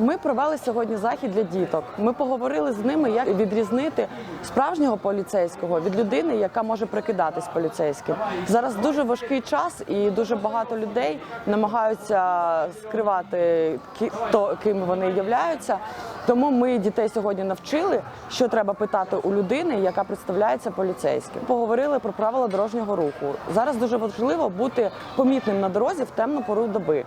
Ми провели сьогодні захід для діток. Ми поговорили з ними, як відрізнити справжнього поліцейського від людини, яка може прикидатись поліцейським. Зараз дуже важкий час, і дуже багато людей намагаються скривати то, ким вони являються. Тому ми дітей сьогодні навчили, що треба питати у людини, яка представляється поліцейським. Поговорили про правила дорожнього руху. Зараз дуже важливо бути помітним на дорозі в темну пору доби.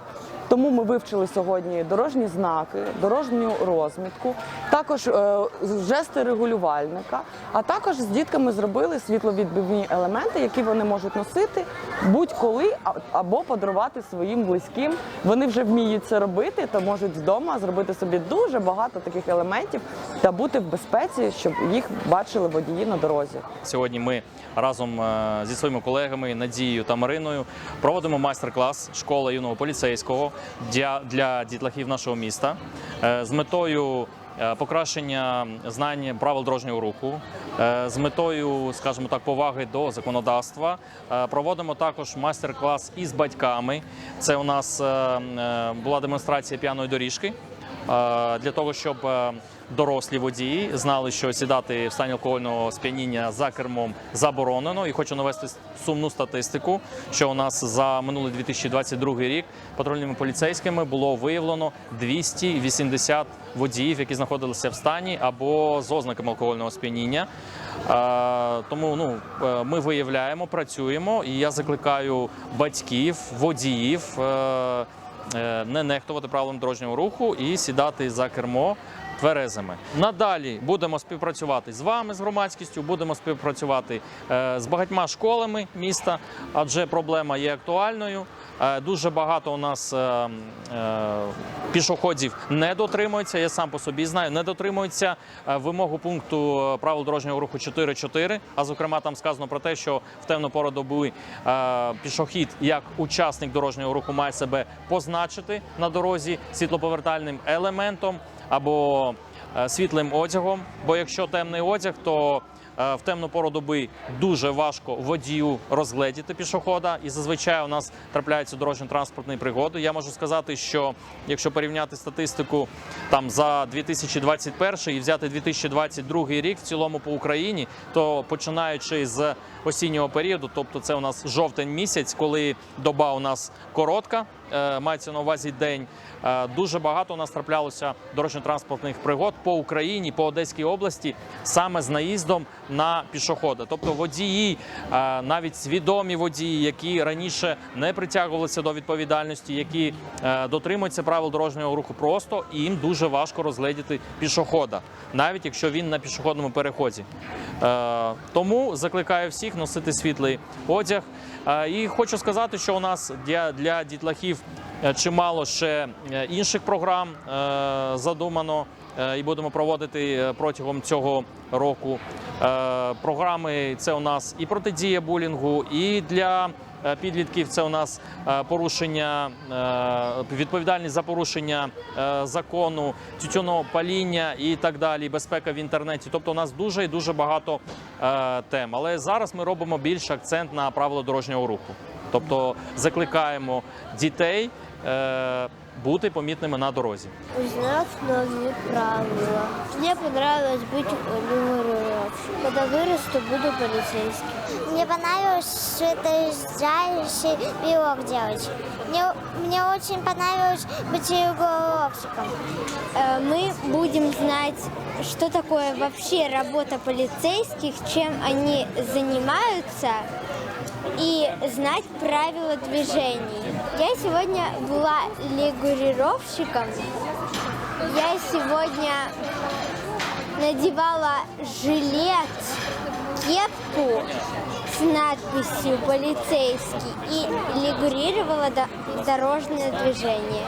Тому ми вивчили сьогодні дорожні знаки, дорожню розмітку, також е, жести регулювальника. А також з дітками зробили світловідбивні елементи, які вони можуть носити будь-коли або подарувати своїм близьким. Вони вже вміють це робити, то можуть вдома зробити собі дуже багато таких елементів та бути в безпеці, щоб їх бачили водії на дорозі. Сьогодні ми разом е, зі своїми колегами Надією та Мариною проводимо майстер-клас школа юного поліцейського для, дітлахів нашого міста е, з метою. е, Покращення знань правил дорожнього руху е, з метою, скажімо так, поваги до законодавства. Проводимо також майстер-клас із батьками. Це у нас була демонстрація п'яної доріжки для того, щоб е, дорослі водії знали, що сідати в стані алкогольного сп'яніння за кермом заборонено. І хочу навести сумну статистику, що у нас за минулий 2022 рік патрульними поліцейськими було виявлено 280 водіїв, які знаходилися в стані або з ознаками алкогольного сп'яніння. Е, Тому ну е, ми виявляємо, працюємо, і я закликаю батьків, водіїв. Е, Не нехтувати правилам дорожнього руху і сідати за кермо тверезими. Надалі будемо співпрацювати з вами, з громадськістю, будемо співпрацювати е, з багатьма школами міста, адже проблема є актуальною. Е, Дуже багато у нас е, пішоходів не дотримуються. Я сам по собі знаю, не дотримуються вимогу пункту правил дорожнього руху 4.4. А зокрема, там сказано про те, що в темну пору доби пішохід як учасник дорожнього руху має себе позначити на дорозі світлоповертальним елементом або е, світлим одягом. Бо якщо темний одяг, то е, в темну пору доби дуже важко водію розгледіти пішохода, і зазвичай у нас трапляються дорожньо-транспортні пригоди. Я можу сказати, що якщо порівняти статистику там за 2021 і взяти 2022 рік в цілому по Україні, то починаючи з осіннього періоду, тобто це у нас жовтень місяць, коли доба у нас коротка, мається на увазі день. е, Дуже багато у нас траплялося дорожньо-транспортних пригод по Україні, по Одеській області, саме з наїздом на пішохода. Тобто водії, е, навіть свідомі водії, які раніше не притягувалися до відповідальності, які е, дотримуються правил дорожнього руху, просто і їм дуже важко розгледіти пішохода, навіть якщо він на пішохідному переході. Е, Тому закликаю всіх носити світлий одяг. Е, І хочу сказати, що у нас для, для дітлахів е, чимало ще е, інших програм е, задумано е, і будемо проводити е, протягом цього року. Е, Програми це у нас і протидія булінгу, і для е, підлітків це у нас е, порушення е, відповідальність за порушення е, закону, тютюного паління і так далі, безпека в інтернеті. Тобто, у нас дуже і дуже багато е, тем. Але зараз ми робимо більше акцент на правила дорожнього руху. Тобто закликаємо дітей е, бути помітними на дорозі. Узнав новые правила. Мне понравилось быть юморовцем. Когда вырасту, буду полицейским. Мне понравилось светоизжающий белок делать. Мне, мне очень понравилось быть уголовщиком. Э, мы будем знать, что такое вообще работа полицейских, чем они занимаются, И знать правила движений. Я сегодня была регулировщиком. Я сегодня надевала жилет, кепку с надписью «полицейский» и регулировала до- дорожное движение.